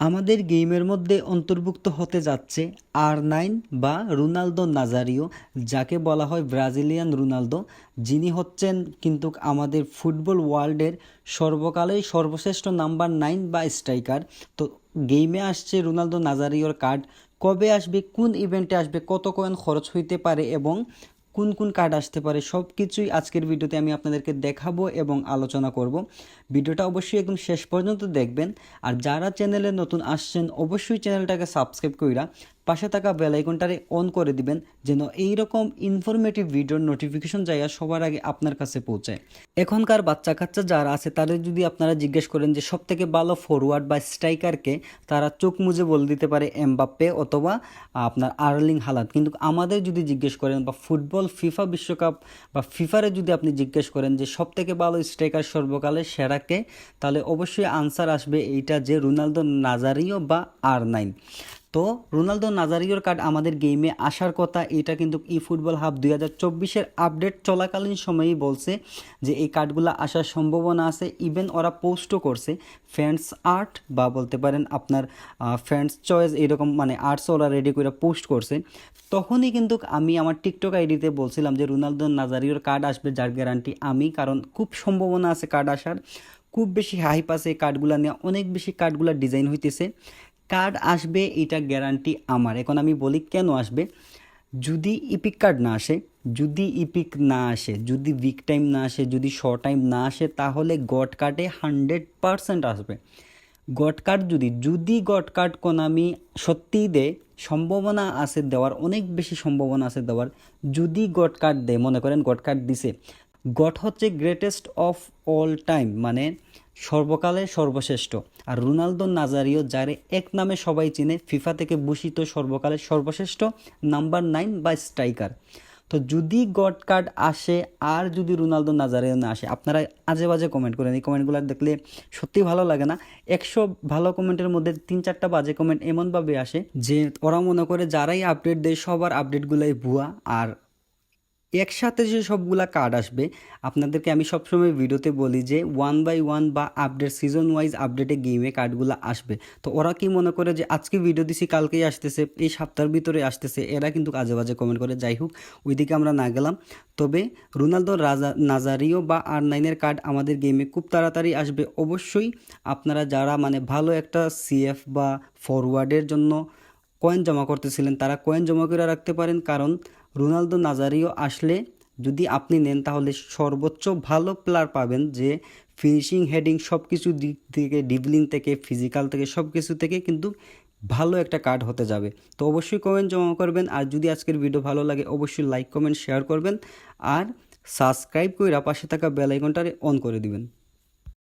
আমাদের গেমের মধ্যে অন্তর্ভুক্ত হতে যাচ্ছে আর নাইন বা রোনালদো নাজারিও, যাকে বলা হয় ব্রাজিলিয়ান রোনালদো। যিনি হচ্ছেন কিন্তু আমাদের ফুটবল ওয়ার্ল্ডের সর্বকালের সর্বশ্রেষ্ঠ নাম্বার নাইন বা স্ট্রাইকার। তো গেমে আসছে রোনালদো নাজারিওর কার্ড। কবে আসবে, কোন ইভেন্টে আসবে, কত কয়েন খরচ হইতে পারে এবং কোন কোন কার্ড আসতে পারে সব কিছুই আজকের ভিডিওতে আমি আপনাদেরকে দেখাবো এবং আলোচনা করব। ভিডিওটা অবশ্যই একদম শেষ পর্যন্ত দেখবেন। আর যারা চ্যানেলে নতুন আসছেন, অবশ্যই চ্যানেলটাকে সাবস্ক্রাইব কইরা পাশে থাকা বেল আইকনটারে অন করে দিবেন, যেন এই রকম ইনফরমেটিভ ভিডিওর নোটিফিকেশন যাইয়া সবার আগে আপনার কাছে পৌঁছায়। এখনকার বাচ্চা কাচ্চা যারা আছে, তাদের যদি আপনারা জিজ্ঞেস করেন যে সব থেকে ভালো ফরওয়ার্ড বা স্ট্রাইকারকে তারা চোখ মুজে বলে দিতে পারে এমবাপ্পে অথবা আপনার আর্লিং হালাত কিন্তু আমাদের যদি জিজ্ঞেস করেন বা ফুটবল ফিফা বিশ্বকাপ বা ফিফারে যদি আপনি জিজ্ঞেস করেন যে সব থেকে ভালো স্ট্রাইকার সর্বকালের সেরাকে, তাহলে অবশ্যই আনসার আসবে এইটা যে রোনালদো নাজারিও বা আর নাইন তো রোনালদো নাজারিওর কার্ড আমাদের গেমে আসার কথা। এটা কিন্তু ই ফুটবল হাব দুই হাজার চব্বিশের আপডেট চলাকালীন সময়েই বলছে যে এই কার্ডগুলো আসার সম্ভাবনা আছে। ইভেন ওরা পোস্টও করছে। ফ্যান্স আর্ট বা বলতে পারেন আপনার ফ্যান্স চয়েস এরকম মানে আর্টস ওরা রেডি করে পোস্ট করছে। তখনই কিন্তু আমি আমার টিকটক আইডিতে বলছিলাম যে রোনালদো নাজারিওর কার্ড আসবে যার গ্যারান্টি আমি, কারণ খুব সম্ভাবনা আছে কার্ড আসার। খুব বেশি হাইপ আছে কার্ডগুলো নিয়ে। অনেক বেশি কার্ডগুলো ডিজাইন হইতেছে। কার্ড আসবে, এটা গ্যারান্টি আমার। এখন আমি বলি কেন আসবে? যদি ইপিক কার্ড না আসে, যদি ইপিক না আসে, যদি উইক টাইম না আসে, যদি শর্ট টাইম না আসে, তাহলে গড কার্ডে হান্ড্রেড পারসেন্ট আসবে। গড কার্ড যদি যদি গড কার্ড কোনামি সত্যিই দেয়, সম্ভাবনা আছে দেওয়ার, অনেক বেশি সম্ভাবনা আছে দেওয়ার, যদি গড কার্ড দেয়, মনে করেন গড কার্ড দিছে গড হচ্ছে গ্রেটেস্ট অফ অল টাইম মানে সর্বকালের সর্বশ্রেষ্ঠ। আর রোনালদো নাজারিও, যারে এক নামে সবাই চিনে, ফিফা থেকে ভূষিত সর্বকালের সর্বশ্রেষ্ঠ নাম্বার নাইন বা স্ট্রাইকার। তো যদি গড কার্ড আসে, আর যদি রোনালদো নাজারিও না আসে, আপনারা আজে বাজে কমেন্ট করেন। এই কমেন্টগুলো দেখলে সত্যি ভালো লাগে না। একশো ভালো কমেন্টের মধ্যে তিন চারটা বাজে কমেন্ট এমনভাবে আসে যে, ওরা মনে করে যারাই আপডেট দেয়, সবার আপডেটগুলাই ভুয়া। আর একসাথে যে সবগুলা কার্ড আসবে, আপনাদেরকে আমি সবসময় ভিডিওতে বলি যে ওয়ান বাই ওয়ান বা আপডেট সিজন ওয়াইজ আপডেটে গেমে কার্ডগুলো আসবে। তো ওরা কি মনে করে যে আজকে ভিডিও দিছি, কালকেই আসতেছে, এই সপ্তাহের ভিতরে আসতেছে, এরা কিন্তু কাজে বাজে কমেন্ট করে। যাই হোক, ওইদিকে আমরা না গেলাম। তবে রোনালদো, রাজা, নাজারিও বা আর নাইনের কার্ড আমাদের গেমে খুব তাড়াতাড়ি আসবে। অবশ্যই আপনারা যারা মানে ভালো একটা সিএফ বা ফরওয়ার্ডের জন্য কয়েন জমা করতেছিলেন, তারা কয়েন জমা করে রাখতে পারেন। কারণ রোনালদো নাজারিও আসলে যদি আপনি নেন তাহলে সর্বোচ্চ ভালো প্লেয়ার পাবেন যে ফিনিশিং হেডিং সব কিছু দিক থেকে ডিবলিং থেকে ফিজিক্যাল থেকে সব কিছু থেকে কিন্তু ভালো একটা কার্ড হতে যাবে। তো অবশ্যই কমেন্ট জমা করবেন। আর যদি আজকের ভিডিও ভালো লাগে, অবশ্যই লাইক কমেন্ট শেয়ার করবেন। আর সাবস্ক্রাইব করে পাশে থাকা বেল আইকনটারে অন করে দিবেন।